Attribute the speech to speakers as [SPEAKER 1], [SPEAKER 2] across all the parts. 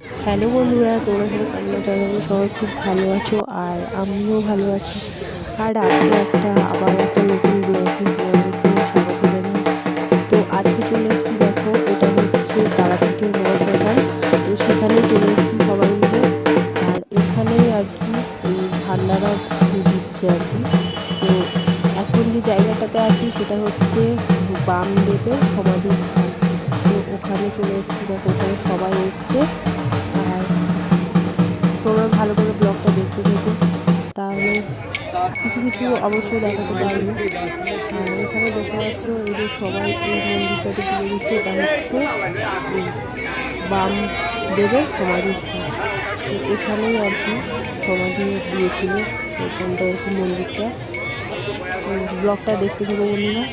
[SPEAKER 1] Hello বন্ধুরা তোমরা সবাই কান্না জানাব সবাই খুব ভালো আছো আর আমিও ভালো আছি। আর আজকে একটা, আবার একটা নতুন ব্লগে তোমাদেরকে স্বাগত জানাই। তো আজকে চলে এসেছি দেখো, এটা হচ্ছে তারাপীঠের মহাশ্মশান তো সেখানে চলে এসেছি সবাই মিলে। আর এখানে আর কি ভান্ডারা দিচ্ছে আর কি। তো এখন যে জায়গাটাতে আছি, সেটা হচ্ছে বামদেবের সমাধিস্থান তো ওখানে চলে এসেছি দেখো, ওখানে সবাই এসছে। তোমরা ভালো করে ব্লগটা দেখতে থাকো তাহলে কিছু কিছু অবশ্যই দেখাতে পারবে। এখানে দেখতে পাচ্ছ এই যে সবাই এই মন্দিরটাতে পুজো দিচ্ছে, এটা হচ্ছে বাম দেবের তো এখানেই আর কি সমাধি দিয়েছিল এখানটা আর কি মন্দিরটা। ব্লগটা দেখতে থাকো বন্ধুরা।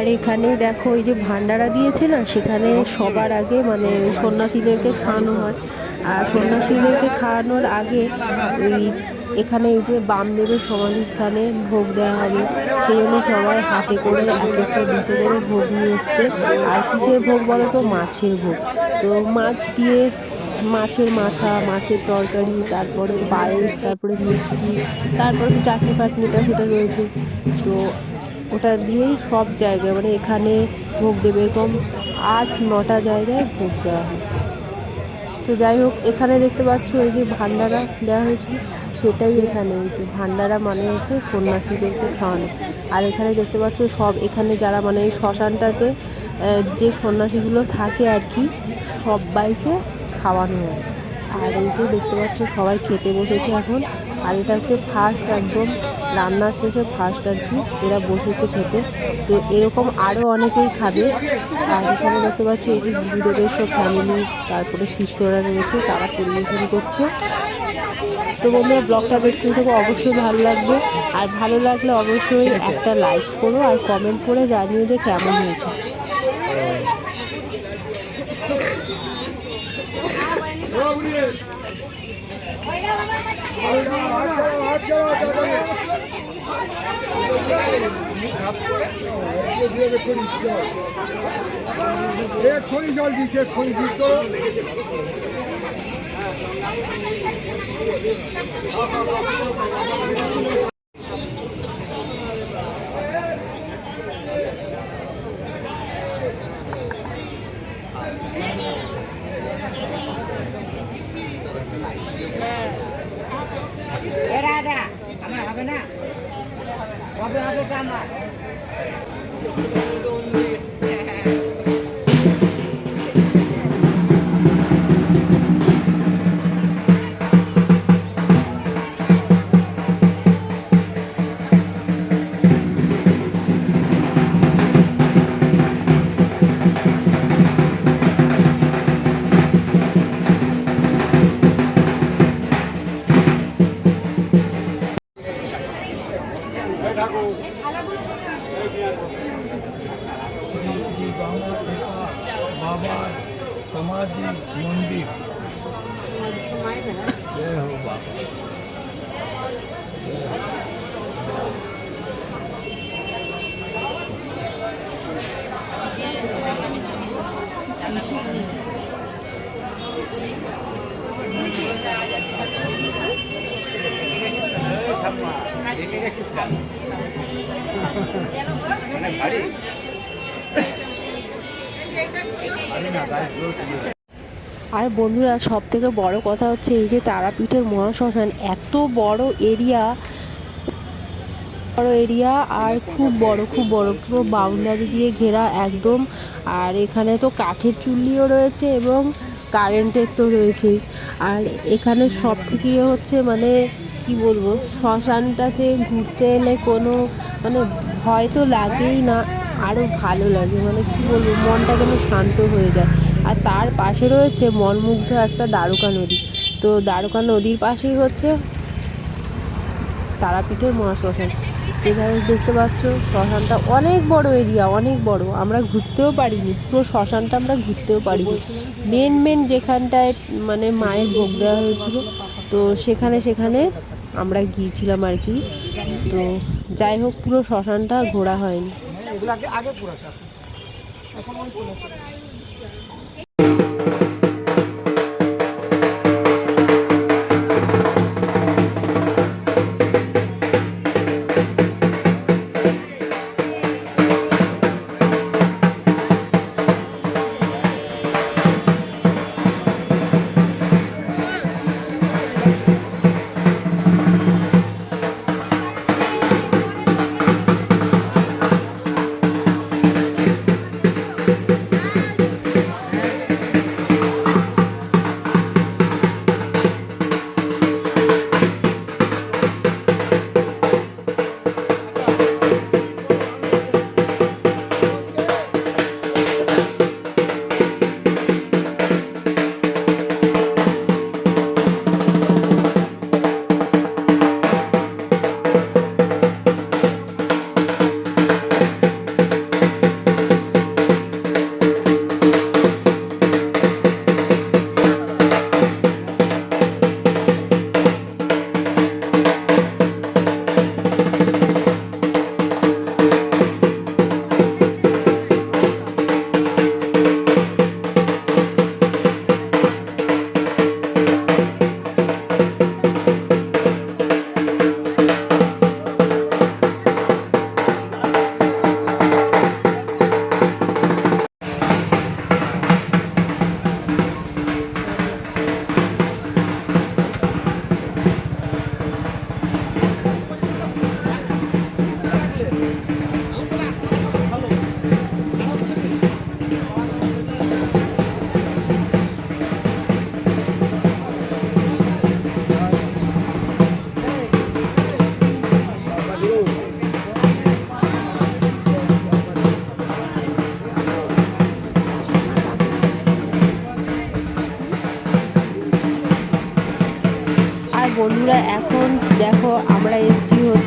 [SPEAKER 1] আর এখানে দেখো এই যে ভান্ডারা দিয়েছে না, সেখানে সবার আগে মানে সন্ন্যাসীদেরকে খাওয়ানো হয়। আর সন্ন্যাসীদেরকে খাওয়ানোর আগে ওই এখানে এই যে বামদেবের সমাধিস্থানে ভোগ দেওয়া হবে। সেই জন্য সবাই হাতে করে এক একটা ডিশে করে ভোগ নিয়ে এসছে। আর কিসের ভোগ বলো তো? মাছের ভোগ। তো মাছ দিয়ে মাছের মাথা, মাছের তরকারি, তারপরে পায়েস, তারপরে মিষ্টি, তারপরে তো চাটনি ফাটনিটা সেটা রয়েছে। তো ওটা দিয়েই সব জায়গায় মানে এখানে ভোগ দেবে এরকম আট, নটা জায়গায় ভোগ দেওয়া হয়। তো যাই হোক, এখানে দেখতে পাচ্ছ এই যে ভান্ডারা দেওয়া হয়েছিল সেটাই এখানে এই যে। ভান্ডারা মানে হচ্ছে সন্ন্যাসীদেরকে খাওয়ানো। আর এখানে দেখতে পাচ্ছ সব, এখানে যারা মানে এই শ্মশানটাতে যে সন্ন্যাসীগুলো থাকে আর কি, সবাইকে খাওয়ানো হয়। আর এই যে দেখতে পাচ্ছ সবাই খেতে বসেছে এখন। আর এটা হচ্ছে ফার্স্ট একদম রান্নার শেষে ফার্স্ট আর কি এরা বসেছে খেতে। তো এরকম আরও অনেকেই খাবে। আর এখানে দেখতে পাচ্ছি এই যে গুরুদেবের সব ফ্যামিলি তারপরে শিষ্যরা রয়েছে, তারা পরিবেশন করছে। তো বন্ধুরা ব্লগটা দেখতে থেকে, অবশ্যই ভালো লাগবে। আর ভালো লাগলে অবশ্যই একটা লাইক করো আর কমেন্ট করে জানিয়ে যে কেমন হয়েছে।
[SPEAKER 2] এক্ষুনি জল দিচ্ছে এক্ষুনি দিচ্ছ
[SPEAKER 3] এ হবে
[SPEAKER 2] আগে জানা
[SPEAKER 1] আর বন্ধুরা সব থেকে বড় কথা হচ্ছে এই যে তারাপীঠের মহাশ্মশান, এত বড় এরিয়া বড় এরিয়া আর খুব বড় খুব বড়, পুরো বাউন্ডারি দিয়ে ঘেরা একদম। আর এখানে তো কাঠের চুল্লিও রয়েছে এবং কারেন্টের তো রয়েছেই। আর এখানে সব থেকে ইয়ে হচ্ছে মানে কি বলব, শ্মশানটাতে ঘুরতে এলে কোনো মানে ভয় তো লাগেই না। আরও ভালো লাগে। মানে কী বলব, মনটা যেন শান্ত হয়ে যায়। আর তার পাশে রয়েছে মনমুগ্ধ একটা দ্বারকা নদী। তো দ্বারকা নদীর পাশেই হচ্ছে তারাপীঠের মহাশ্মশান এখানে দেখতে পাচ্ছ, শ্মশানটা অনেক বড় এরিয়া অনেক বড়। আমরা ঘুরতেও পারিনি, পুরো শ্মশানটা আমরা ঘুরতেও পারিনি। মেন মেন যেখানটায় মানে মায়ের ভোগ দেওয়া হয়েছিল, তো সেখানে সেখানে আমরা গিয়েছিলাম আর কি। তো যাই হোক, পুরো শ্মশানটা ঘোরা হয়নি। আর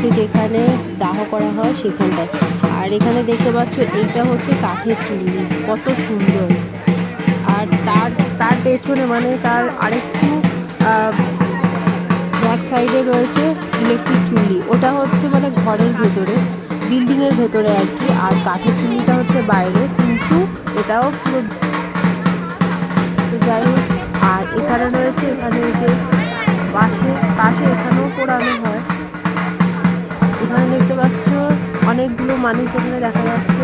[SPEAKER 1] হচ্ছে যেখানে দাহ করা হয় সেখানটায়। আর এখানে দেখতে পাচ্ছ, এইটা হচ্ছে কাঠের চুল্লি। কত সুন্দর। আর তার তার পেছনে মানে তার আরেকটু ব্যাক সাইডে রয়েছে ইলেকট্রিক চুল্লি। ওটা হচ্ছে মানে ঘরের ভেতরে বিল্ডিংয়ের ভেতরে আর কি। আর কাঠের চুল্লিটা হচ্ছে বাইরে, কিন্তু এটাও পুরো তো যাই হোক, আর এখানে রয়েছে এখানে যে পাশে অনেকগুলো মানুষ এখানে দেখা যাচ্ছে।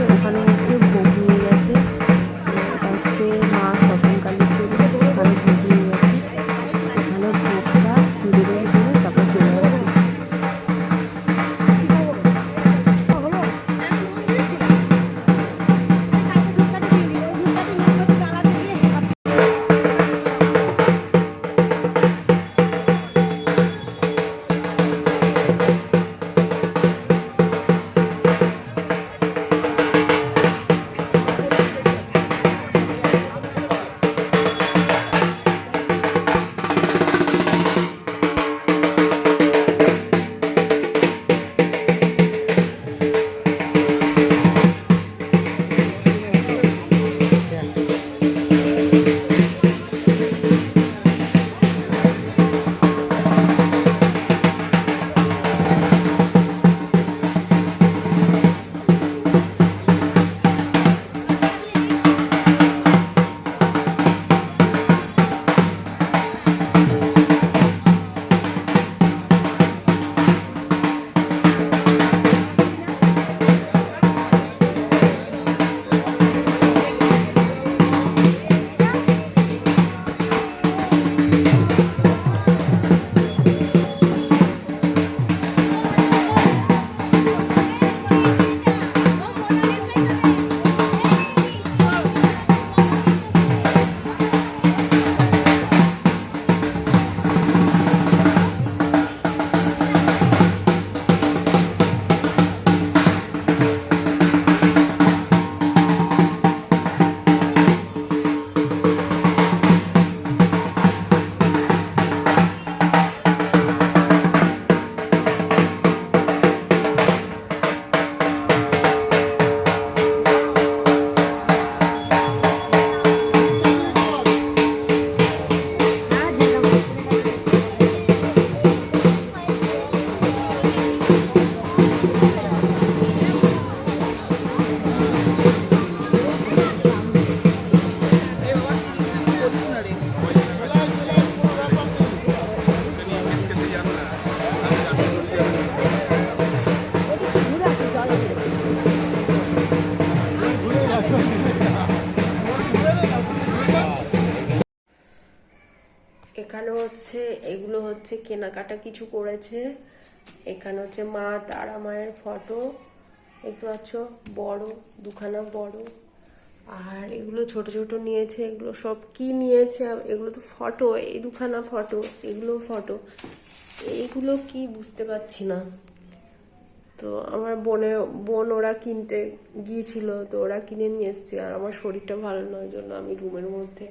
[SPEAKER 1] হচ্ছে, এগুলো হচ্ছে কেনাকাটা কিছু করেছে। এখানে হচ্ছে মা তারা মায়ের ফটো দেখতে পাচ্ছ? বড়, দুখানা বড়। আর এগুলো ছোট ছোট নিয়েছে, এগুলো সব কি নিয়েছে? এগুলো তো ফটো এই দুখানা ফটো এগুলো ফটো এইগুলো কি বুঝতে পারছি না। তো আমার বোনের, বোন ওরা কিনতে গিয়েছিল, তো ওরা কিনে নিয়ে এসছে। আর আমার শরীরটা ভালো নয় জন্য আমি রুমের মধ্যে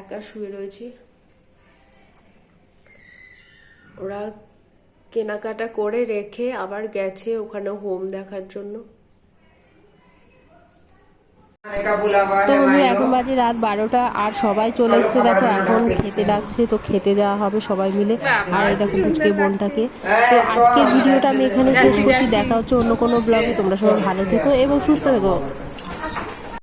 [SPEAKER 1] একা শুয়ে রয়েছি। ওরা কেনাকাটা করে রেখে আবার গেছে ওখানে হোম দেখার জন্য। তো
[SPEAKER 3] বন্ধু
[SPEAKER 1] এখন বাজে রাত বারোটা আর সবাই চলে এসছে দেখো এখন খেতে ডাকছে তো খেতে যাওয়া হবে সবাই মিলে। আর এই দেখো পুচকে বোনটাকে। তো আজকের ভিডিওটা আমি এখানে শেষ করছি দেখা হচ্ছে অন্য কোনো ব্লগে তোমরা সবাই ভালো থেকো এবং সুস্থ থেকো।